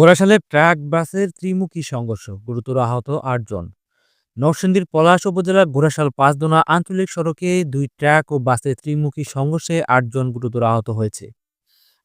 ঘোড়াশালে truck, বাসের ত্রিমুখী সংঘর্ষ, গুরুতর আহত আটজন। নরসিংদীর পলাশ উপজেলার ঘোড়াশাল পাঁচদোনা আঞ্চলিক সড়কে দুই ট্রাক ও বাসের ত্রিমুখী সংঘর্ষে আটজন গুরুতর আহত হয়েছে।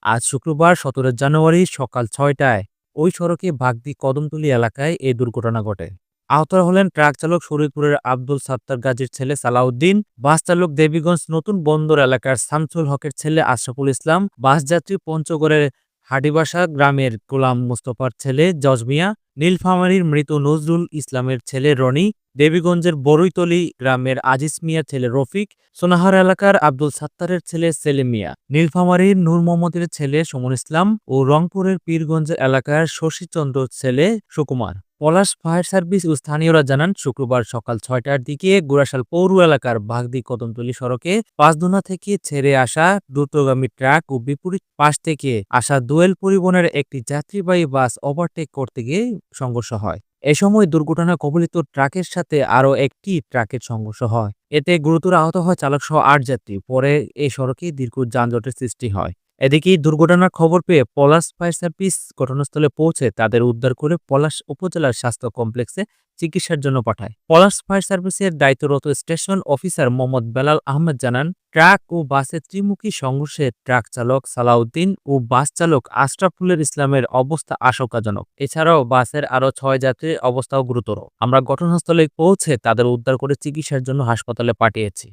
আজ শুক্রবার সতেরো জানুয়ারি সকাল ছয়টায় ওই সড়কে বাগদি কদমতলী এলাকায় এই দুর্ঘটনা ঘটে। আহতরা হলেন ট্রাক চালক শরীরপুরের আব্দুল সাত্তার গাজীর ছেলে সালাউদ্দিন, বাস চালক দেবীগঞ্জ নতুন বন্দর এলাকার শামসুল হকের ছেলে আশরাফুল ইসলাম, বাস যাত্রী পঞ্চগড়ের হাডিবাসা গ্রামের গোলাম মোস্তফার ছেলে জজমিয়া, নীলফামারীর মৃত নজরুল ইসলামের ছেলে রনি, দেবীগঞ্জের বরৈতলী গ্রামের আজিজ মিয়ার ছেলে রফিক, সোনাহার এলাকার আব্দুল সাত্তারের ছেলে সেলিম মিয়া। নীলফামারীর নূর মোহাম্মদের ছেলে সমন ইসলাম ও রংপুরের পীরগঞ্জ এলাকার শশীচন্দ্র ছেলে সুকুমার। পলাশ ফায়ার সার্ভিস ও স্থানীয়রা জানান, শুক্রবার সকাল ছয়টার দিকে গোরাশাল পৌর এলাকার বাগদি কদমতলী সড়কে পাঁচদোনা থেকে ছেড়ে আসা দ্রুতগামী ট্রাক ও বিপরীত পাশ থেকে আসা দোয়েল পরিবহনের একটি যাত্রীবাহী বাস ওভারটেক করতে গিয়ে সংঘর্ষ হয়। এ সময় দুর্ঘটনা কবলিত ট্রাকের সাথে আরও একটি ট্রাকের সংঘর্ষ হয়। এতে গুরুতর আহত হয় চালকসহ আট যাত্রী। পরে এই সড়কে দীর্ঘ যানজটের সৃষ্টি হয়। এদিকে দুর্ঘটনার খবর পেয়ে পলাশ ফায়ার সার্ভিস ঘটনাস্থলে পৌঁছে তাদের উদ্ধার করে পলাশ উপজেলার স্বাস্থ্য কমপ্লেক্সে চিকিৎসার জন্য পাঠায়। পলাশ ফায়ার সার্ভিসের দায়িত্বরত স্টেশন অফিসার মোহাম্মদ বেলাল আহমেদ জানান, ট্রাক ও বাসের ত্রিমুখী সংঘর্ষে ট্রাক চালক সালাউদ্দিন ও বাস চালক আশরাফুলের ইসলামের অবস্থা আশঙ্কাজনক। এছাড়াও বাসের আরও ছয় যাত্রীর অবস্থাও গুরুতর। আমরা ঘটনাস্থলে পৌঁছে তাদের উদ্ধার করে চিকিৎসার জন্য হাসপাতালে পাঠিয়েছি।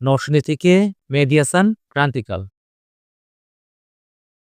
নরসিংদী থেকে মেডিয়াসান ক্রান্তিকাল।